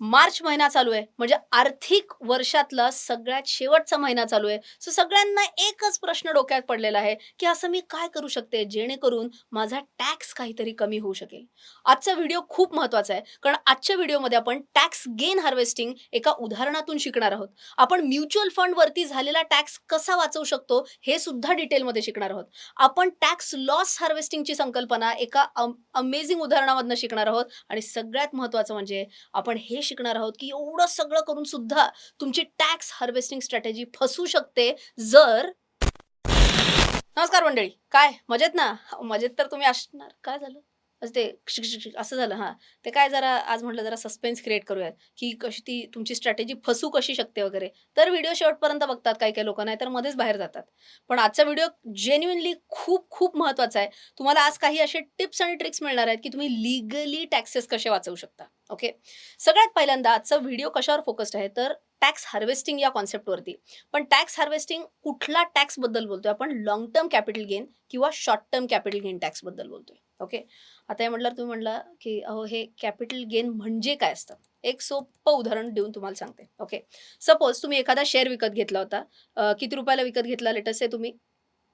मार्च महिना चालू आहे. म्हणजे आर्थिक वर्षातला सगळ्यात शेवटचा महिना चालू आहे. सो सगळ्यांना एकच प्रश्न डोक्यात पडलेला आहे की असं मी काय करू शकते? जेणेकरून माझा टॅक्स काहीतरी कमी होऊ शकेल. आजचा व्हिडिओ खूप महत्त्वाचा आहे. कारण आजच्या व्हिडिओमध्ये आपण टॅक्स गेन हार्वेस्टिंग एका उदाहरणातून शिकणार आहोत. आपण म्युच्युअल फंडवरती झालेला टॅक्स कसा वाचवू शकतो हे सुद्धा डिटेलमध्ये शिकणार आहोत. आपण टॅक्स लॉस हार्वेस्टिंगची संकल्पना एका अमेझिंग उदाहरणामधनं शिकणार आहोत. आणि सगळ्यात महत्त्वाचं म्हणजे आपण हे शिकणार आहोत की एवढं सगळं करून सुद्धा तुमची टॅक्स हार्वेस्टिंग स्ट्रॅटेजी फसू शकते जर नमस्कार मंडळी काय? मजेत ना? मजेत तर तुम्ही असणार. काय झालं? असं ते क्षिक असं झालं हां. ते काय जरा आज म्हटलं जरा सस्पेन्स क्रिएट करूयात की कशी ती तुमची स्ट्रॅटेजी फसू कशी शकते वगैरे. तर व्हिडिओ शेवटपर्यंत बघतात काही काही लोक नाही तर मध्येच बाहेर जातात. पण आजचा व्हिडिओ जेन्युनली खूप खूप महत्त्वाचा आहे. तुम्हाला आज काही असे टिप्स आणि ट्रिक्स मिळणार आहेत की तुम्ही लिगली टॅक्सेस कसे वाचवू शकता. ओके? सगळ्यात पहिल्यांदा आजचा व्हिडिओ कशावर फोकस्ड आहे? तर टॅक्स हार्वेस्टिंग या कॉन्सेप्टवरती पण टॅक्स हार्वेस्टिंग कुठला टॅक्सबद्दल बोलतोय? आपण लॉंग टर्म कॅपिटल गेन किंवा शॉर्ट टर्म कॅपिटल गेन टॅक्सबद्दल बोलतोय. ओके? आता हे म्हटलं तुम्ही म्हणला की अहो हे कॅपिटल गेन म्हणजे काय असतं? एक सोपं उदाहरण देऊन तुम्हाला सांगते. ओके? सपोज तुम्ही एखादा शेअर विकत घेतला होता. किती रुपयाला विकत घेतला? लेटस आहे तुम्ही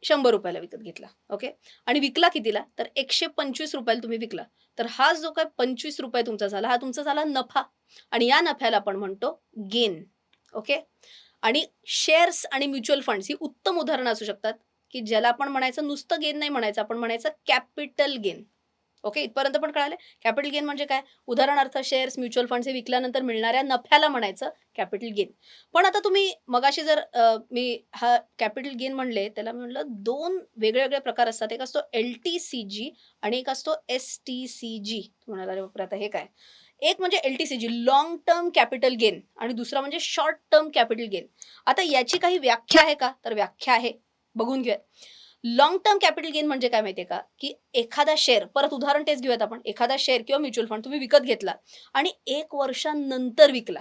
शंभर रुपयाला विकत घेतला ओके आणि विकला कितीला? तर एकशे पंचवीस रुपयाला तुम्ही विकला. तर हा जो काय पंचवीस रुपये तुमचा झाला हा तुमचा झाला नफा. आणि या नफ्याला आपण म्हणतो गेन ओके आणि शेअर्स आणि म्युच्युअल फंड्स ही उत्तम उदाहरणं असू शकतात की ज्याला आपण म्हणायचं नुसतं गेन नाही म्हणायचं आपण म्हणायचं कॅपिटल गेन ओके? इथपर्यंत पण कळाले. कॅपिटल गेन म्हणजे काय? उदाहरणार्थ शेअर्स म्युच्युअल फंड्स हे विकल्यानंतर मिळणाऱ्या नफ्याला म्हणायचं कॅपिटल गेन पण आता तुम्ही मगाशी जर मी हा कॅपिटल गेन म्हणले त्याला मी म्हणलं दोन वेगळे वेगळे प्रकार असतात. एक असतो एल टी सी जी आणि एक असतो एस टी सी जी म्हणाला आता हे काय? एक म्हणजे L T C G long term capital gain आणि दुसरा म्हणजे शॉर्ट टर्म कॅपिटल गेन आता याची काही व्याख्या आहे का? तर व्याख्या आहे. बघून घेऊयात. लॉंग टर्म कॅपिटल गेन म्हणजे काय माहितीये का? की एखादा शेअर परत उदाहरण तेच घेऊयात आपण. एखादा शेअर किंवा म्युच्युअल फंड तुम्ही विकत घेतला आणि एक वर्षानंतर विकला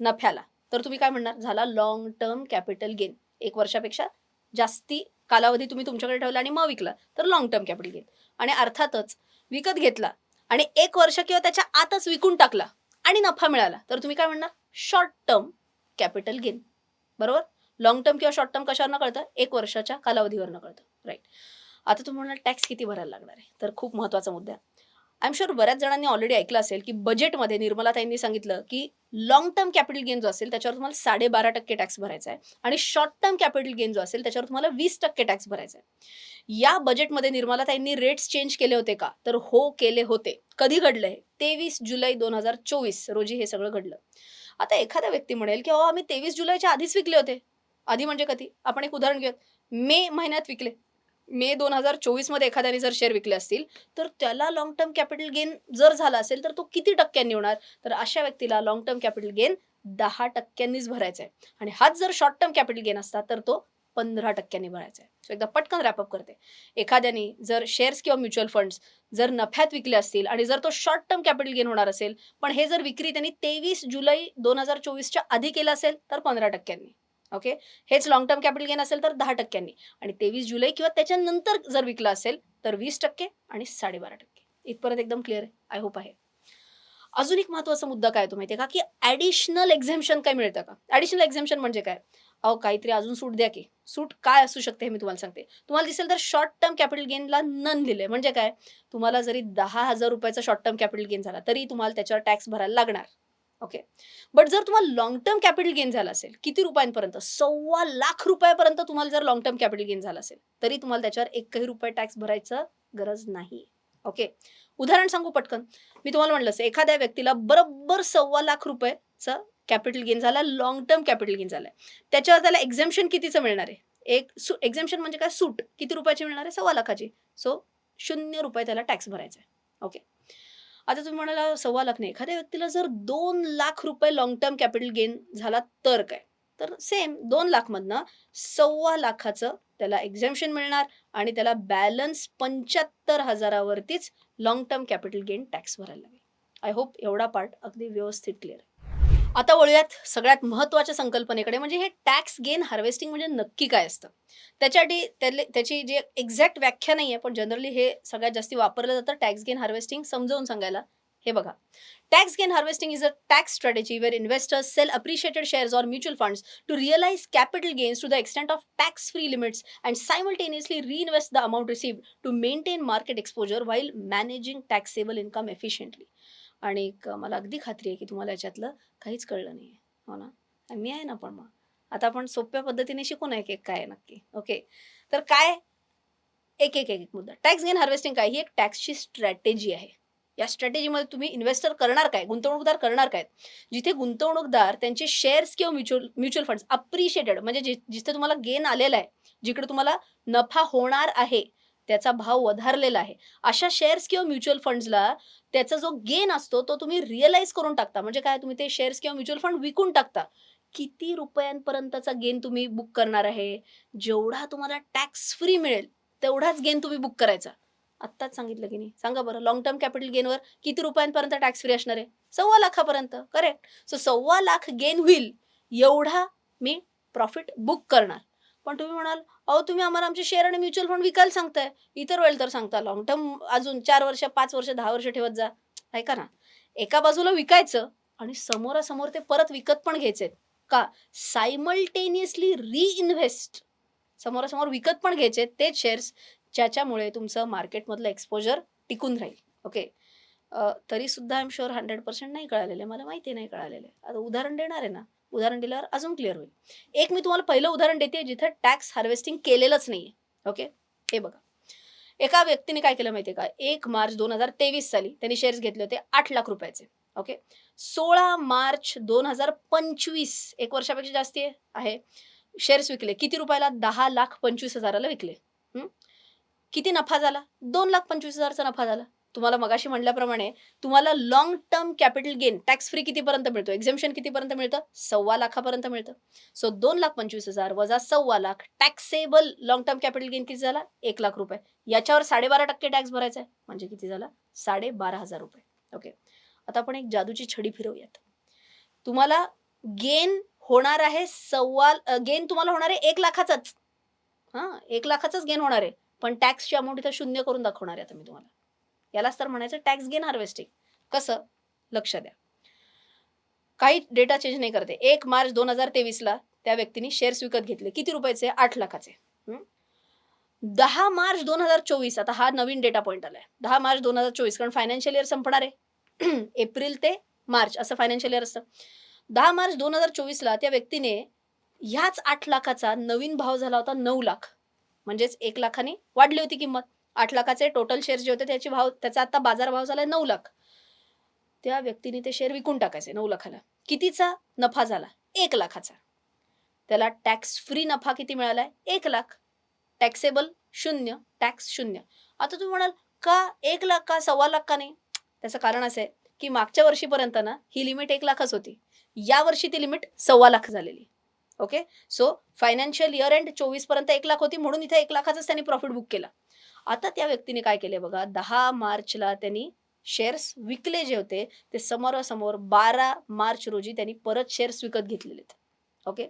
नफ्याला तर तुम्ही काय म्हणणार? झाला लॉंग टर्म कॅपिटल गेन एक वर्षापेक्षा जास्ती कालावधी तुम्ही तुमच्याकडे ठेवला आणि मग विकला तर लॉंग टर्म कॅपिटल गेन आणि अर्थातच विकत घेतला आणि एक वर्ष किंवा त्याच्या आतच विकून टाकला आणि नफा मिळाला तर तुम्ही काय म्हणणार? शॉर्ट टर्म कॅपिटल गेन बरोबर? लॉंग टर्म किंवा शॉर्ट टर्म कशावरनं कळतं? एक वर्षाच्या कालावधीवरनं कळतं. राईट आता तुम्ही म्हणाल टॅक्स किती भरायला लागणार आहे? तर खूप महत्त्वाचा मुद्दा. आय एम शुअर बऱ्याच जणांनी ऑलरेडी ऐकलं असेल की बजेटमध्ये निर्मला ताईंनी सांगितलं की लॉंग टर्म कॅपिटल गेन जो असेल त्याच्यावर तुम्हाला साडेबारा टक्के टॅक्स भरायचा आहे. आणि शॉर्ट टर्म कॅपिटल गेन जो असेल त्याच्यावर तुम्हाला वीस टक्के टॅक्स भरायचा आहे. या बजेटमध्ये निर्मला ताईंनी रेट्स चेंज केले होते का? तर हो केले होते. कधी घडलं हे तेवीस जुलै दोन हजार चोवीस रोजी हे सगळं घडलं. आता एखादा व्यक्ती म्हणेल की अहो आम्ही तेवीस जुलैच्या आधीच विकले होते. आधी म्हणजे कधी? आपण एक उदाहरण घेऊयात. मे महिन्यात विकले. मे दोन हजार चोवीसमध्ये एखाद्याने जर शेअर विकले असतील तर त्याला लॉंग टर्म कॅपिटल गेन जर झाला असेल तर तो किती टक्क्यांनी होणार? तर अशा व्यक्तीला लॉंग टर्म कॅपिटल गेन दहा टक्क्यांनीच भरायचा आहे. आणि हाच जर शॉर्ट टर्म कॅपिटल गेन असता तर तो पंधरा टक्क्यांनी भरायचा आहे. सो एकदा पटकन रॅपअप करते. एखाद्याने जर शेअर्स किंवा म्युच्युअल फंड्स जर नफ्यात विकले असतील आणि जर तो शॉर्ट टर्म कॅपिटल गेन होणार असेल पण हे जर विक्री त्यांनी तेवीस जुलै दोन हजार चोवीसच्या आधी केलं असेल तर पंधरा टक्क्यांनी. ओके? हेच लॉंग टर्म कॅपिटल गेन असेल तर दहा टक्क्यांनी. आणि तेवीस जुलै किंवा त्याच्यानंतर जर विकला असेल तर वीस टक्के आणि साडेबारा टक्के. इथपर्यंत एकदम क्लिअर आहे. आय होप आहे. अजून एक महत्त्वाचा मुद्दा काय तो आहे का? की ऍडिशनल एक्झेम्पशन काय मिळतं का? ऍडिशनल एक्झेम्शन म्हणजे काय? अहो काहीतरी अजून सूट द्या की. सूट काय असू शकते हे मी तुम्हाला सांगते. तुम्हाला दिसेल तर शॉर्ट टर्म कॅपिटल गेनला नन लिहिले म्हणजे काय? तुम्हाला जरी दहा हजार रुपयाचा शॉर्ट टर्म कॅपिटल गेन झाला तरी तुम्हाला त्याच्यावर टॅक्स भरायला लागणार. ओके बट जर तुम्हाला लॉंग टर्म कॅपिटल गेन झाला असेल किती रुपयांपर्यंत? सव्वा लाख रुपयापर्यंत तुम्हाला जर लॉंग टर्म कॅपिटल गेन झाला असेल तरी तुम्हाला त्याच्यावर एकही रुपये टॅक्स भरायचं गरज नाही. ओके उदाहरण सांगू पटकन. मी तुम्हाला म्हटलं असं एखाद्या व्यक्तीला बरोबर सव्वा लाख रुपयेचं कॅपिटल गेन झाला लॉंग टर्म कॅपिटल गेन झालाय त्याच्यावर त्याला एक्झाम्शन कितीचं मिळणार आहे? एक सु एक्झाम्शन म्हणजे काय? सूट. किती रुपयाची मिळणार आहे? सव्वा लाखाची. सो शून्य रुपये त्याला टॅक्स भरायचा आहे. ओके आता तुम्ही म्हणाला सव्वा लाख नाही. एखाद्या व्यक्तीला जर दोन लाख रुपये लॉंग टर्म कॅपिटल गेन झाला तर काय? तर सेम दोन लाखमधनं सव्वा लाखाचं त्याला एक्झॅम्शन मिळणार आणि त्याला बॅलन्स पंच्याहत्तर हजारावरतीच long term capital gain tax भरायला लागेल. आय होप एवढा पार्ट अगदी व्यवस्थित क्लिअर आहे. आता वळूयात सगळ्यात महत्त्वाच्या संकल्पनेकडे. म्हणजे हे टॅक्स गेन हार्वेस्टिंग म्हणजे नक्की काय असतं? त्याच्यासाठी त्याले त्याची जे एक्झॅक्ट व्याख्या नाही आहे पण जनरली हे सगळ्यात जास्ती वापरलं जातं टॅक्स गेन हार्वेस्टिंग समजावून सांगायला. हे बघा. Tax gain harvesting is a tax strategy where investors sell appreciated shares or mutual funds to realize capital gains to the extent of tax free limits and simultaneously reinvest the amount receive to maintain market exposure while managing taxable income efficiently आणि एक मला अगदी खात्री आहे की तुम्हाला याच्यातलं काहीच कळलं नाही हो ना? मी आहे ना पण मग. आता आपण सोप्या पद्धतीने शिकू ना एक एक काय नक्की. ओके तर काय? एक एक एक एक मुद्दा. टॅक्स गेन हार्वेस्टिंग काय? ही एक टॅक्सची स्ट्रॅटेजी आहे. या स्ट्रॅटेजीमध्ये तुम्ही इन्व्हेस्टर करणार काय? गुंतवणूकदार करणार काय? जिथे गुंतवणूकदार त्यांचे शेअर्स किंवा म्युच्युअल म्युच्युअल फंड्स अप्रिशिएटेड म्हणजे जिथे तुम्हाला गेन आलेला आहे जिकडे तुम्हाला नफा होणार आहे त्याचा भाव वधारलेला आहे. अशा शेअर्स किंवा म्युच्युअल फंड्सला त्याचा जो गेन असतो तो तुम्ही रिअलाइज करून टाकता. म्हणजे काय? तुम्ही ते शेअर्स किंवा म्युच्युअल फंड विकून टाकता. किती रुपयांपर्यंतचा गेन तुम्ही बुक करणार आहे? जेवढा तुम्हाला टॅक्स फ्री मिळेल तेवढाच गेन तुम्ही बुक करायचा. आत्ताच सांगितलं की नाही? सांगा बरं लॉंग टर्म कॅपिटल गेनवर किती रुपयांपर्यंत टॅक्स फ्री असणार आहे? सव्वा लाखापर्यंत. करेक्ट सो सव्वा लाख गेन होईल. एवढा मी प्रॉफिट बुक करणार. पण तुम्ही म्हणाल अहो तुम्ही आम्हाला आमचे शेअर आणि म्युच्युअल फंड विकायला सांगताय. इतर वेळेल तर सांगता लॉंग टर्म अजून चार वर्ष पाच वर्ष दहा वर्ष ठेवत जा. ऐका ना एका बाजूला विकायचं आणि समोरासमोर ते परत विकत पण घ्यायचे का? सायमल्टेनियसली रिइन्व्हेस्ट समोरासमोर विकत पण घ्यायचे तेच शेअर्स ज्याच्यामुळे तुमचं मार्केटमधलं एक्सपोजर टिकून राहील. ओके तरी सुद्धा I am sure hundred percent नाही कळालेले. मला माहिती नाही कळालेले. आता उदाहरण देणार आहे ना? उदाहरण दिल्यावर अजून क्लिअर होईल. एक मी तुम्हाला पहिलं उदाहरण देते जिथं टॅक्स हार्वेस्टिंग केलेलंच नाही ओके हे बघा. एका व्यक्तीने काय केलं माहितीये का? एक मार्च दोन हजार तेवीस साली त्यांनी शेअर्स घेतले होते आठ लाख रुपयाचे. ओके सोळा मार्च दोन हजार पंचवीस एक वर्षापेक्षा जास्ती आहे- शेअर्स विकले. किती रुपयाला? दहा लाख पंचवीस हजाराला विकले. किती नफा झाला? दोन लाख पंचवीस हजारचा नफा झाला. तुम्हाला मगाशी म्हणल्याप्रमाणे तुम्हाला long term capital gain tax free कितीपर्यंत मिळतो? एक्झेम्शन कितीपर्यंत मिळतं? सव्वा लाखापर्यंत मिळतं. सो दोन लाख पंचवीस हजार वजा सव्वा lakh taxable long term capital gain किती झाला? एक लाख रुपये. याच्यावर साडेबारा टक्के टॅक्स भरायचा आहे. म्हणजे किती झाला? साडेबारा हजार रुपये. ओके आता आपण एक जादूची छडी फिरवूयात. तुम्हाला गेन होणार आहे सव्वा गेन तुम्हाला होणार आहे एक लाखाचाच. हां एक लाखाचाच गेन होणार आहे. पण टॅक्सची अमाऊंट इथं शून्य करून दाखवणार आहे आता मी तुम्हाला. यालाच तर म्हणायचं टॅक्स गेन हार्वेस्टिंग कसं? लक्ष द्या. काही डेटा चेंज नाही करते. एक मार्च दोन हजार तेवीसला त्या व्यक्तीने शेअर्स विकत घेतले. किती रुपयाचे? आठ लाखाचे. दहा मार्च दोन हजार चोवीस आता हा नवीन डेटा पॉईंट आलाय. दहा मार्च दोन हजार चोवीस कारण फायनान्शियल इयर संपणार आहे. एप्रिल ते मार्च असं फायनान्शियल इयर असतं. दहा मार्च दोन हजार चोवीसला त्या व्यक्तीने ह्याच आठ लाखाचा नवीन भाव झाला होता नऊ लाख. म्हणजेच एक लाखाने वाढली होती किंमत. आठ लाखाचे टोटल शेअर जे होते त्याचे भाव त्याचा आता बाजार भाव झाला नऊ लाख. त्या व्यक्तीने ते शेअर विकून टाकायचे नऊ लाखाला. कितीचा? नफा झाला. एक लाखाचा. त्याला टॅक्स फ्री नफा किती मिळालाय? एक लाख. टॅक्सेबल शून्य. टॅक्स शून्य. आता तुम्ही म्हणाल का एक लाख का सव्वा लाख का नाही? त्याचं कारण असं आहे की मागच्या वर्षीपर्यंत ना ही लिमिट एक लाखच होती. या वर्षी ती लिमिट सव्वा लाख झालेली. Okay so financial year end चोवीसपर्यंत एक लाख होती म्हणून इथे एक लाखाचाच त्यांनी प्रॉफिट बुक केला. आता त्या व्यक्तीने काय केले बघा दहा मार्चला त्यांनी शेअर्स विकले जे होते ते समोरासमोर बारा मार्च रोजी त्यांनी परत शेअर्स विकत घेतलेले ओके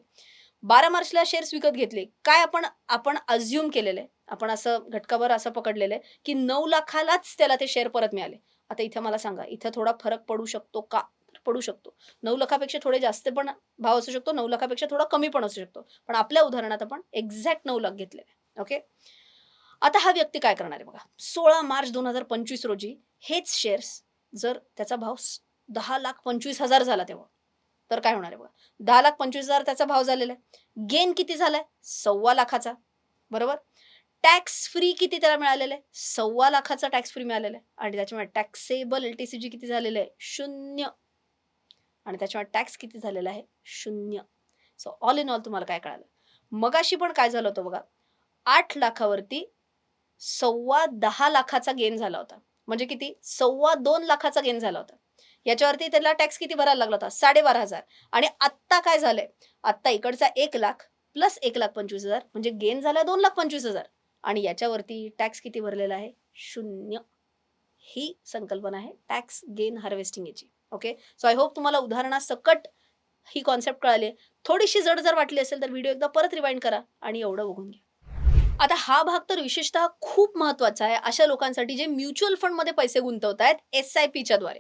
बारा मार्चला शेअर्स विकत घेतले. काय आपण आपण अज्युम केलेलं आहे? आपण असं घटकाभर असं पकडलेलं आहे की नऊ लाखालाच त्याला ते शेअर परत मिळाले. आता इथं मला सांगा इथं थोडा फरक पडू शकतो का? पडू शकतो. नऊ लाखापेक्षा थोडे जास्त पण भाव असू शकतो नऊ लाखापेक्षा थोडा कमी पण असू शकतो. पण आपल्या उदाहरणात आपण एक्झॅक्ट नऊ लाख घेतलेले ओके आता हा व्यक्ती काय करणार आहे बघा. सोळा मार्च दोन हजार पंचवीस रोजी हेच शेअर्स जर त्याचा भाव दहा लाख पंचवीस हजार झाला तेव्हा तर काय होणार आहे बघा? दहा लाख पंचवीस हजार त्याचा भाव झालेला आहे. गेन किती झालाय? सव्वा लाखाचा. बरोबर? टॅक्स फ्री किती त्याला मिळालेलं आहे? सव्वा लाखाचा टॅक्स फ्री मिळालेला आहे. आणि त्याच्यामुळे taxable L T C G किती झालेलं आहे? शून्य. आणि त्याच्यामुळे टॅक्स किती झालेला आहे? शून्य. सो ऑल इन ऑल तुम्हाला काय कळालं? मगाशी पण काय झालं होतं बघा? आठ लाखावरती सव्वा दहा लाखाचा गेन झाला होता. म्हणजे किती? सव्वा दोन लाखाचा गेन झाला होता. याच्यावरती त्याला टॅक्स किती भरायला लागला होता? साडेबारा हजार. आणि आत्ता काय झालंय? आत्ता इकडचा एक लाख प्लस एक लाख पंचवीस हजार म्हणजे गेन झाला दोन लाख पंचवीस हजार. आणि याच्यावरती टॅक्स किती भरलेला आहे? शून्य. ही संकल्पना आहे. टॅक्स गेन हार्वेस्टिंग याची. ओके सो आय होप तुम्हाला उदाहरणासकट ही कॉन्सेप्ट कळाली आहे. थोडीशी जड जर वाटली असेल तर व्हिडिओ एकदा परत रिवाइंड करा आणि एवढं बघून घ्या. आता हा भाग तर विशेषतः खूप महत्त्वाचा आहे अशा लोकांसाठी जे म्युच्युअल फंडमध्ये पैसे गुंतवत आहेत एस आय पीच्या द्वारे.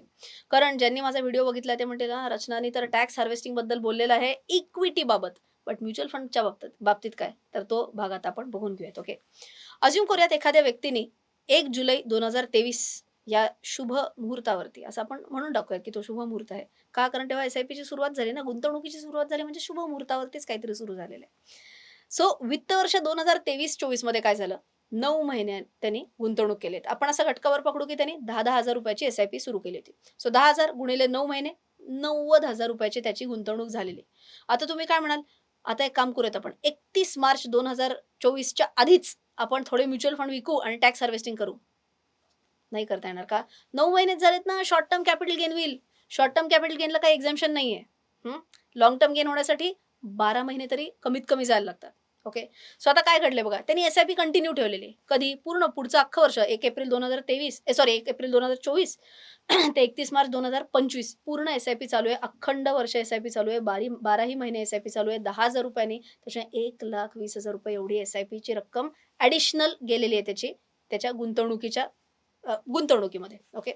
कारण ज्यांनी माझा व्हिडिओ बघितला ते म्हणते ना रचनाने तर टॅक्स हार्वेस्टिंगबद्दल बोललेलं आहे इक्विटीबाबत बट म्युच्युअल फंडच्या बाबतीत बाबतीत काय? तर तो भाग आता आपण बघून घेऊयात ओके? अज्युम करूयात एखाद्या व्यक्तीने एक जुलै दोन हजार तेवीस या शुभ मुहूर्तावरती असं आपण म्हणून टाकूयात की तो शुभ मुहूर्त आहे. का? कारण तेव्हा एस आय पीची सुरुवात झाली ना गुंतवणुकीची सुरुवात झाली म्हणजे शुभ मुहूर्तावरतीच काहीतरी सुरू झालेलं आहे. सो वित्त वर्ष दोन हजार तेवीस चोवीसमध्ये काय झालं? नऊ महिन्यात त्यांनी गुंतवणूक केलीत आपण असं घटकावर पकडू की त्यांनी दहा दहा हजार रुपयाची एस आय पी सुरू केली होती. सो दहा हजार गुणिले नऊ महिने नव्वद हजार रुपयाची त्याची गुंतवणूक झालेली. आता तुम्ही काय म्हणाल? आता एक काम करूयात आपण. एकतीस मार्च दोन हजार चोवीसच्या आधीच आपण थोडे म्युच्युअल फंड विकू आणि टॅक्स हार्वेस्टिंग करू. नाही करता येणार का? नऊ महिनेच झालेत ना शॉर्ट टर्म कॅपिटल गेन होईल. शॉर्ट टर्म कॅपिटल गेनला काही एक्झाम्शन नाही आहे लॉंग टर्म गेन होण्यासाठी बारा महिने तरी कमीत कमी जायला लागतात. ओके सो आता काय घडले बघा? त्यांनी एस आय पी कंटिन्यू ठेवलेली. कधी? पूर्ण पुढचं अख्खं वर्ष एक एप्रिल दोन हजार तेवीस सॉरी एक एप्रिल दोन हजार चोवीस ते एकतीस मार्च दोन हजार पंचवीस पूर्ण एस आय पी चालू आहे. अखंड वर्ष एस आय पी चालू आहे. बारी बाराही महिने एस आय पी चालू आहे. दहा हजार रुपयांनी त्याच्या एक लाख वीस हजार रुपये एवढी एस आय पीची रक्कम ॲडिशनल गेलेली आहे त्याची त्याच्या गुंतवणुकीच्या गुंतवणुकीमध्ये. ओके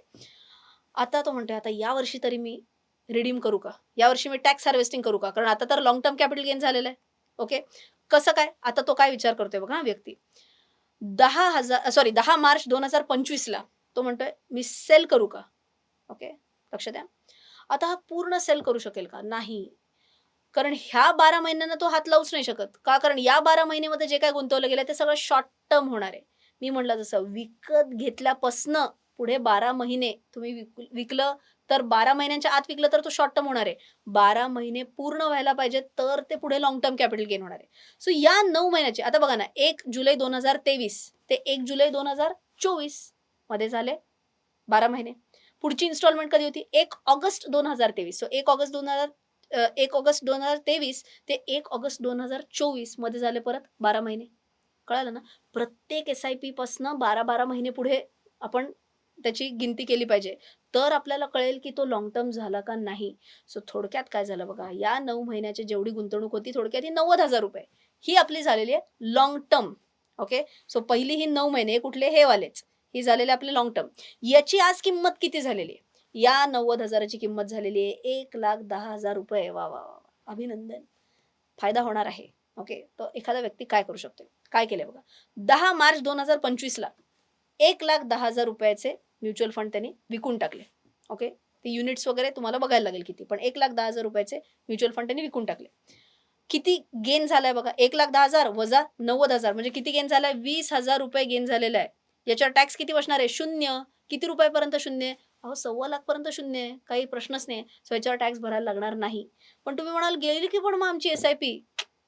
आता तो म्हणतोय आता या वर्षी तरी मी रिडीम करू का? यावर्षी मी टॅक्स हार्वेस्टिंग करू का? कारण आता तर लॉंग टर्म कॅपिटल गेन झालेलं आहे. ओके कसं काय? आता तो काय विचार करतोय बघा हा व्यक्ती. दहा हजार सॉरी दहा मार्च दोन हजार पंचवीसला तो म्हणतोय मी सेल करू का? ओके लक्ष द्या. आता हा पूर्ण सेल करू शकेल का? नाही. कारण ह्या बारा महिन्यांना तो हात लावूच नाही शकत. का? कारण या बारा महिन्यामध्ये जे काय गुंतवलं गेलं ते सगळं शॉर्ट टर्म होणार आहे. मी म्हटलं जसं विकत घेतल्यापासनं पुढे बारा महिने तुम्ही विक विकलं तर बारा महिन्यांच्या आत विकलं तर तो शॉर्ट टर्म होणार आहे. बारा महिने पूर्ण व्हायला पाहिजे तर ते पुढे लॉंग टर्म कॅपिटल गेन होणार आहे. सो या नऊ महिन्याचे आता बघा ना एक जुलै दोन हजार तेवीस ते एक जुलै दोन हजार चोवीसमध्ये झाले बारा महिने. पुढची इन्स्टॉलमेंट कधी होती? एक ऑगस्ट दोन हजार तेवीस. सो एक ऑगस्ट दोन हजार एक ऑगस्ट दोन हजार तेवीस ते एक ऑगस्ट दोन हजार चोवीसमध्ये झाले परत बारा महिने. कळालं ना? प्रत्येक एस आय पी पासनं बारा बारा महिने पुढे आपण त्याची गिनती केली पाहिजे. तर आपल्याला कळेल की तो लॉंग टर्म झाला का नाही. सो थोडक्यात काय झालं बघा या नऊ महिन्याची जेवढी गुंतवणूक होती थोडक्यात ही नव्वद हजार रुपये. ही आपली झालेली आहे लॉंग टर्म ओके सो पहिली ही नऊ महिने कुठले? हे वालेच. ही झालेले आपले लॉंग टर्म याची आज किंमत किती झालेली आहे? या नव्वद हजाराची किंमत झालेली आहे एक लाख दहा हजार रुपये. वा वा वा वा. अभिनंदन. फायदा होणार आहे. ओके तर एखादा व्यक्ती काय करू शकतो काय केलंय बघा? दहा मार्च दोन हजार पंचवीसला एक लाख दहा हजार रुपयाचे म्युच्युअल फंड त्यांनी विकून टाकले. ओके? ते युनिट्स वगैरे तुम्हाला बघायला लागेल किती. पण एक लाख दहा हजार रुपयाचे म्युच्युअल फंड त्यांनी विकून टाकले. किती गेन झालाय बघा? एक लाख दहा हजार वजा नव्वद हजार. म्हणजे किती गेन झालाय? वीस हजार रुपये गेन झालेला आहे. याच्यावर टॅक्स किती बसणार आहे? शून्य. किती रुपयापर्यंत शून्य अहो सव्वा लाखपर्यंत शून्य आहे. काही प्रश्नच नाही. सो याच्यावर टॅक्स भरायला लागणार नाही. पण तुम्ही म्हणाल गेली की पण मग आमची एस आय पी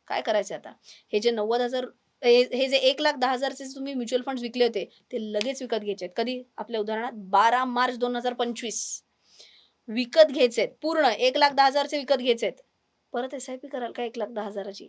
काय करायचं आता? हे जे नव्वद हजार हे हे जे एक लाख दहा हजारचे तुम्ही म्युच्युअल फंड विकले होते ते लगेच विकत घ्यायचे आहेत. कधी? आपल्या उदाहरणात बारा मार्च दोन हजार पंचवीस. विकत घ्यायचे आहेत पूर्ण एक लाख दहा हजारचे विकत घ्यायचे आहेत. परत एस आय पी कराल का एक लाख दहा हजाराची?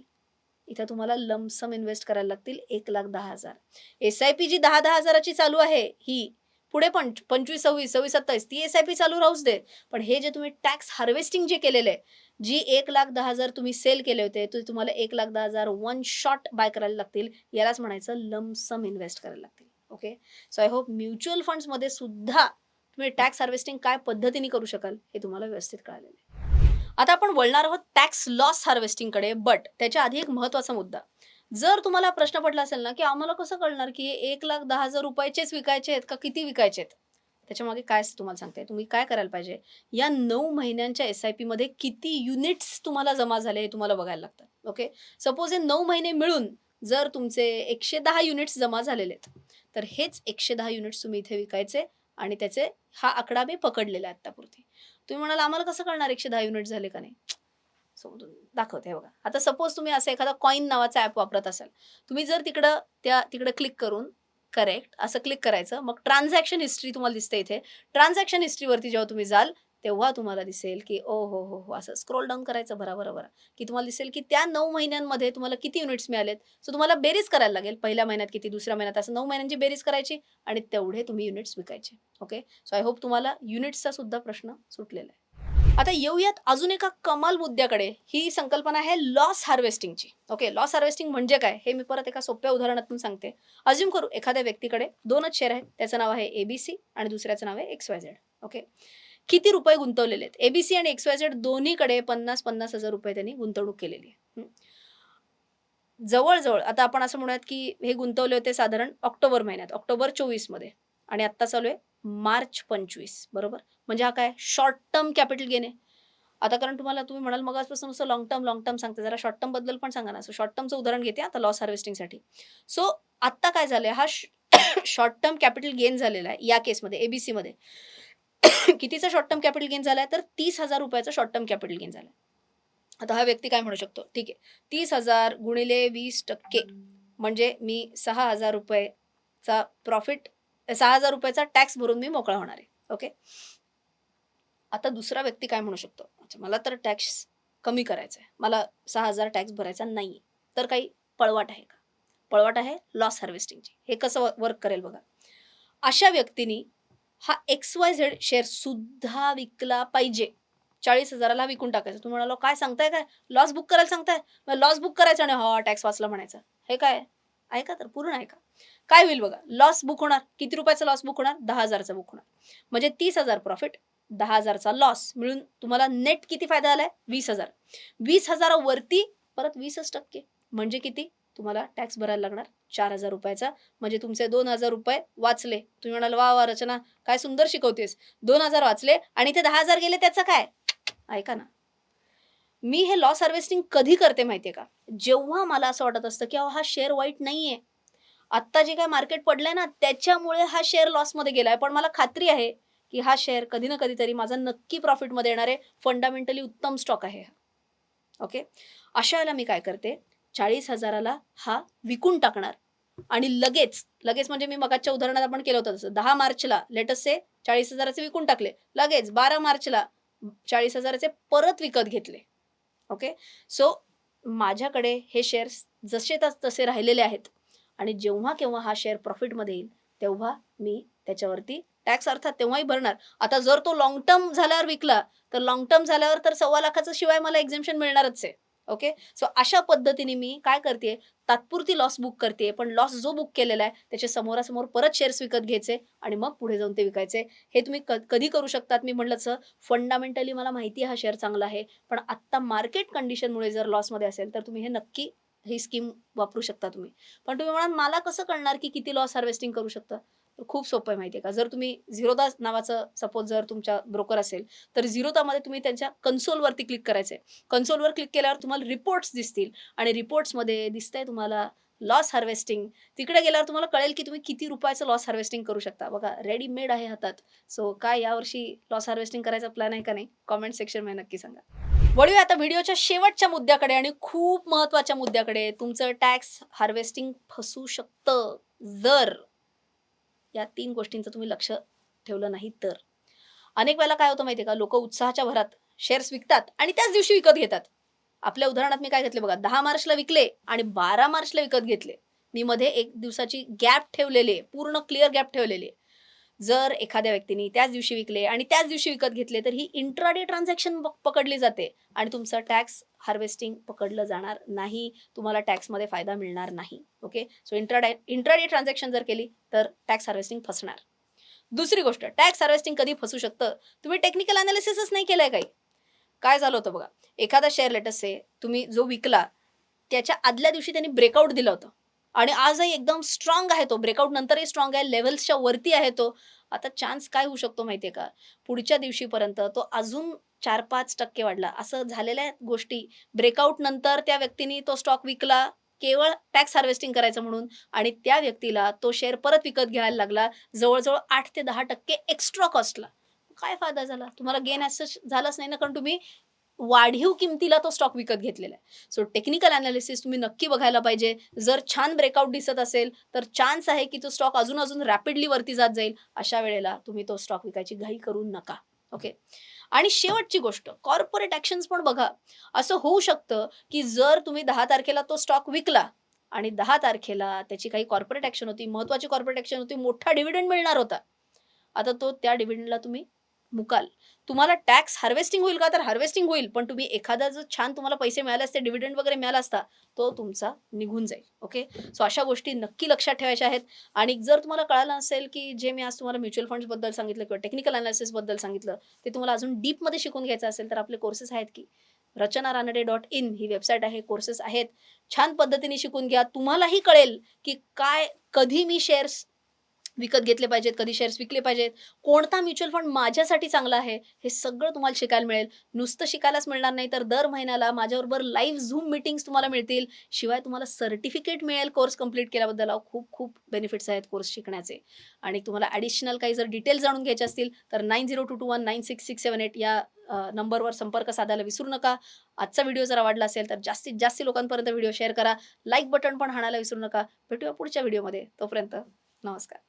इथं तुम्हाला लमसम इन्व्हेस्ट करायला लागतील एक लाख दहा हजार. एस आय पी जी दहा दहा हजाराची चालू आहे ही पुढे पण पंचवीस सव्वीस सव्वीस सत्तावीस ती एस आय पी चालू राहूच दे पण हे जे तुम्ही टॅक्स हार्वेस्टिंग जे केलेलं आहे जी एक लाख दहा हजार तुम्ही सेल केले होते तर तुम्हाला एक लाख दहा हजार वन शॉट बाय करायला लागतील. यालाच म्हणायचं लमसम इन्व्हेस्ट करायला लागतील. Okay so I hope mutual फंड्समध्ये सुद्धा तुम्ही टॅक्स हार्वेस्टिंग काय पद्धतीने करू शकाल हे तुम्हाला व्यवस्थित कळालेलं आहे. आता आपण वळणार आहोत टॅक्स लॉस हार्वेस्टिंगकडे बट त्याच्या आधी एक महत्त्वाचा मुद्दा. जर तुम्हाला प्रश्न पडला असेल ना की आम्हाला कसं कळणार की एक लाख दहा हजार रुपयाचेच विकायचे आहेत का किती विकायचे आहेत? त्याच्यामागे काय असतं तुम्हाला सांगते? तुम्ही काय करायला पाहिजे? या नऊ महिन्यांच्या एस आय पीमध्ये किती युनिट्स तुम्हाला जमा झाले हे तुम्हाला बघायला लागतात ओके सपोज हे नऊ महिने मिळून जर तुमचे एकशे दहा युनिट्स जमा झालेले आहेत तर हेच एकशे दहा युनिट्स तुम्ही इथे विकायचे आणि त्याचे हा आकडा मी पकडलेला आहे आत्तापुरती. तुम्ही म्हणाल आम्हाला कसं कळणार एकशे दहा युनिट झाले का नाही? समजून दाखवते बघा. आता सपोज तुम्ही असं एखादा कॉईन नावाचा ॲप वापरत असाल. तुम्ही जर तिकडं त्या तिकडं क्लिक करून करेक्ट. असं क्लिक करायचं. मग ट्रान्झॅक्शन हिस्ट्री तुम्हाला दिसते इथे. ट्रान्झॅक्शन हिस्ट्रीवरती जेव्हा तुम्ही जाल तेव्हा तुम्हाला दिसेल की ओ हो हो हो. असं स्क्रोल डाऊन करायचं भरा बरं बरं की तुम्हाला दिसेल की त्या नऊ महिन्यांमध्ये तुम्हाला किती युनिट्स मिळालेत. सो तुम्हाला बेरीज करायला लागेल. पहिल्या महिन्यात किती दुसऱ्या महिन्यात असं नऊ महिन्यांची बेरीज करायची आणि तेवढे तुम्ही युनिट्स विकायचे. ओके सो आय होप तुम्हाला युनिट्सचा सुद्धा प्रश्न सुटलेला आहे. आता येऊयात अजून एका कमाल मुद्द्याकडे. ही संकल्पना आहे लॉस हार्वेस्टिंगची ओके लॉस हार्वेस्टिंग म्हणजे काय? हे मी परत एका सोप्या उदाहरणातून सांगते. अज्युम करू एखाद्या व्यक्तीकडे दोनच शेअर आहेत. त्याचं नाव आहे एबीसी आणि दुसऱ्याचं नाव आहे एक्स वाय झेड ओके किती रुपये गुंतवलेले आहेत? एबीसी आणि एक्स वाय झेड दोन्हीकडे पन्नास पन्नास हजार रुपये त्यांनी गुंतवणूक केलेली आहे. जवळजवळ आता आपण असं म्हणूयात की हे गुंतवले होते साधारण ऑक्टोबर महिन्यात ऑक्टोबर चोवीसमध्ये आणि आत्ता चालू आहे मार्च पंचवीस. बरोबर? म्हणजे हा काय? शॉर्ट टर्म कॅपिटल गेन आहे. आता कारण तुम्हाला तुम्ही म्हणाल मग आजपासून असं लॉंग टर्म लॉंग टर्म सांगते जरा शॉर्ट टर्मबद्दल पण सांगा ना. सो शॉर्ट टर्मचं उदाहरण घेते आता लॉस हार्वेस्टिंगसाठी सो आत्ता काय झालंय? हा शॉर्ट टर्म कॅपिटल गेन झालेला आहे या केसमध्ये एबीसी मध्ये. कितीचा शॉर्ट टर्म कॅपिटल गेन झालाय? तर तीस हजार रुपयाचा शॉर्ट टर्म कॅपिटल गेन झालाय. आता हा व्यक्ती काय म्हणू शकतो? ठीक आहे. तीस हजार गुणिले वीस टक्के. म्हणजे मी सहा हजार रुपयेचा प्रॉफिट सहा हजार रुपयाचा टॅक्स भरून मी मोकळा होणार आहे. ओके आता दुसरा व्यक्ती काय म्हणू शकतो? अच्छा मला तर टॅक्स कमी करायचा आहे मला सहा हजार टॅक्स भरायचा नाही तर काही पळवाट आहे का? पळवाट आहे लॉस हार्वेस्टिंगची हे कसं वर्क करेल बघा. अशा व्यक्तीनी हा एक्स वाय झेड शेअर सुद्धा विकला पाहिजे. चाळीस हजाराला विकून टाकायचं. तुम्ही म्हणालो काय सांगताय काय? लॉस बुक करायला सांगताय? मग लॉस बुक करायचं आणि हा टॅक्स वाचला म्हणायचं. हे काय? ऐका तर? पूर्ण ऐका काय होईल बघा? लॉस बुक होणार. किती रुपयाचा लॉस बुक होणार? दहा हजारचा बुक होणार. म्हणजे तीस हजार प्रॉफिट दहा हजारचा लॉस मिळून तुम्हाला नेट किती फायदा झालाय? वीस हजार. वीस हजारावरती परत वीसच टक्के. म्हणजे किती? तुम्हाला टॅक्स भरायला लागणार चार हजार रुपयाचा. म्हणजे तुमचे दोन हजार रुपये वाचले. तुम्ही म्हणाल वा वा रचना काय सुंदर शिकवतेस. दोन हजार वाचले आणि ते दहा हजार गेले त्याचं काय? ऐका ना. मी हे लॉस हार्वेस्टिंग कधी करते माहितीये का? जेव्हा मला असं वाटत असतं की अहो हा शेअर वाईट नाहीये. आत्ता जे काय मार्केट पडलंय ना त्याच्यामुळे हा शेअर लॉसमध्ये गेलाय. पण मला खात्री आहे की हा शेअर कधी ना कधीतरी माझा नक्की प्रॉफिटमध्ये येणारे फंडामेंटली उत्तम स्टॉक आहे हा. ओके अशा वेळेला मी काय करते? चाळीस हजाराला हा विकून टाकणार. आणि लगेच लगेच म्हणजे मी मगाच्या उदाहरणात आपण केलं होतं तसं. दहा मार्चला लेटसचे चाळीस हजाराचे विकून टाकले. लगेच बारा मार्चला चाळीस हजाराचे परत विकत घेतले. ओके सो माझ्याकडे हे शेअर्स जसे तस तसे राहिलेले आहेत. आणि जेव्हा केव्हा हा शेअर प्रॉफिटमध्ये येईल तेव्हा मी त्याच्यावरती टॅक्स अर्थात तेव्हाही भरणार. आता जर तो लॉंग टर्म झाल्यावर विकला तर लॉंग टर्म झाल्यावर तर सव्वा लाखाचं शिवाय मला एक्झिम्शन मिळणारच आहे. ओके सो अशा पद्धतीने मी काय करते तात्पुरती लॉस बुक करते पण लॉस जो बुक केलेला आहे त्याच्या समोरासमोर परत शेअर्स विकत घ्यायचे आणि मग पुढे जाऊन ते विकायचे. हे तुम्ही क कधी करू शकतात? मी म्हटलं तसं फंडामेंटली मला माहिती आहे हा शेअर चांगला आहे. पण आत्ता मार्केट कंडिशनमुळे जर लॉसमध्ये असेल तर तुम्ही हे नक्की ही स्कीम वापरू शकता तुम्ही. पण तुम्ही म्हणाल मला कसं कळणार की किती लॉस हार्वेस्टिंग करू शकता? खूप सोपं आहे माहिती आहे का? जर तुम्ही झिरोदा नावाचं सपोज जर तुमच्या ब्रोकर असेल तर झिरोदामध्ये तुम्ही त्यांच्या कन्सोलवरती क्लिक करायचं आहे कन्सोलवर क्लिक केल्यावर तुम्हाला रिपोर्ट्स दिसतील आणि रिपोर्ट्समध्ये दिसतंय तुम्हाला लॉस हार्वेस्टिंग तिकडे गेल्यावर तुम्हाला कळेल की तुम्ही किती रुपयाचं लॉस हार्वेस्टिंग करू शकता. बघा रेडीमेड आहे हातात. सो काय यावर्षी लॉस हार्वेस्टिंग करायचा प्लॅन आहे का नाही? कॉमेंट सेक्शनमध्ये नक्की सांगा. वळूया आता व्हिडिओच्या शेवटच्या मुद्द्याकडे आणि खूप महत्त्वाच्या मुद्द्याकडे. तुमचं टॅक्स हार्वेस्टिंग फसू शकतं. जर या तीन गोष्टींचं तुम्ही लक्ष ठेवलं नाही तर. अनेक वेळेला काय होतं माहितीये का? लोक उत्साहाच्या भरात शेअर्स विकतात आणि त्याच दिवशी विकत घेतात. आपल्या उदाहरणात मी काय घेतले बघा दहा मार्चला विकले आणि बारा मार्चला विकत घेतले. मी मध्ये एक दिवसाची गॅप ठेवलेली आहे पूर्ण क्लिअर गॅप ठेवलेली आहे. जर एखाद्या व्यक्तीने त्याच दिवशी विकले आणि त्याच दिवशी विकत घेतले तर ही इंट्राडे ट्रान्झॅक्शन पकडली जाते आणि तुमचं टॅक्स हार्वेस्टिंग पकडलं जाणार नाही. तुम्हाला टॅक्समध्ये फायदा मिळणार नाही. Okay so intraday intraday transaction जर केली तर टॅक्स हार्वेस्टिंग फसणार. दुसरी गोष्ट टॅक्स हार्वेस्टिंग कधी फसू शकतं? तुम्ही टेक्निकल अनालिसिसच नाही केलंय काही. काय झालं होतं बघा? एखादा शेअर लेटस आहे तुम्ही जो विकला त्याच्या आदल्या दिवशी त्यांनी ब्रेकआउट दिलं होतं. आणि आजही एकदम स्ट्रॉंग आहे तो. ब्रेकआउट नंतरही स्ट्रॉंग आहे. लेवल्सच्या वरती आहे तो. आता चान्स काय होऊ शकतो माहितीये का? पुढच्या दिवशीपर्यंत तो अजून चार पाच टक्के वाढला. असं झालेल्या गोष्टी. ब्रेकआउट नंतर त्या व्यक्तीने तो स्टॉक विकला. केवळ टॅक्स हार्वेस्टिंग करायचं म्हणून. आणि त्या व्यक्तीला तो शेअर परत विकत घ्यायला लागला. जवळजवळ आठ ते दहा टक्के एक्स्ट्रा कॉस्टला काय फायदा झाला? तुम्हाला गेन असं झालंच नाही ना कारण तुम्ही वाढीव किमतीला तो स्टॉक विकत घेतलेला आहे. सो टेक्निकल अनालिसिस तुम्ही नक्की बघायला पाहिजे. जर छान ब्रेकआउट दिसत असेल तर चान्स आहे की तो स्टॉक अजून अजून रॅपिडली वरती जात जाईल. अशा वेळेला तुम्ही तो स्टॉक विकायची घाई करू नका. ओके आणि शेवटची गोष्ट कॉर्पोरेट ॲक्शन्स पण बघा. असं होऊ शकतं की जर तुम्ही दहा तारखेला तो स्टॉक विकला आणि दहा तारखेला त्याची काही कॉर्पोरेट ॲक्शन होती महत्वाची कॉर्पोरेट ॲक्शन होती मोठा डिव्हिडंड मिळणार होता. आता तो त्या डिव्हिडंडला तुम्ही मुकाल. तुम्हाला टॅक्स हार्वेस्टिंग होईल का? तर हार्वेस्टिंग होईल. पण तुम्ही एखादा जो छान तुम्हाला पैसे मिळाले असते डिव्हिडंड वगैरे मिळाला असता तो तुमचा निघून जाईल. ओके सो अशा गोष्टी नक्की लक्षात ठेवायच्या आहेत. आणि जर तुम्हाला कळालं असेल की जे मी आज तुम्हाला म्युच्युअल फंड्सबद्दल सांगितलं किंवा टेक्निकल अनालिसिसबद्दल सांगितलं ते तुम्हाला अजून डीपमध्ये शिकून घ्यायचं असेल तर आपले कोर्सेस आहेत की रचना रानडे डॉट इन ही वेबसाईट आहे कोर्सेस आहेत. छान पद्धतीने शिकून घ्या. तुम्हालाही कळेल की काय कधी मी शेअर्स विकत घेतले पाहिजेत कधी शेअर्स विकले पाहिजेत. कोणता म्युच्युअल फंड माझ्यासाठी चांगला आहे हे सगळं तुम्हाला शिकायला मिळेल. नुसतं शिकायलाच मिळणार नाही तर दर महिन्याला माझ्याबरोबर लाईव्ह झूम मिटिंग्स तुम्हाला मिळतील. शिवाय तुम्हाला सर्टिफिकेट मिळेल कोर्स कंप्लीट केल्याबद्दल. खूप खूप बेनिफिट्स आहेत कोर्स शिकण्याचे. आणि तुम्हाला ॲडिशनल काही जर डिटेल्स जाणून घ्यायचे असतील तर nine zero two two one nine six six seven eight या नंबरवर संपर्क साधायला विसरू नका. आजचा व्हिडिओ जर आवडला असेल तर जास्तीत जास्त लोकांपर्यंत व्हिडिओ शेअर करा. लाईक बटन पण हाणायला विसरू नका. भेटूया पुढच्या व्हिडिओमध्ये तोपर्यंत नमस्कार.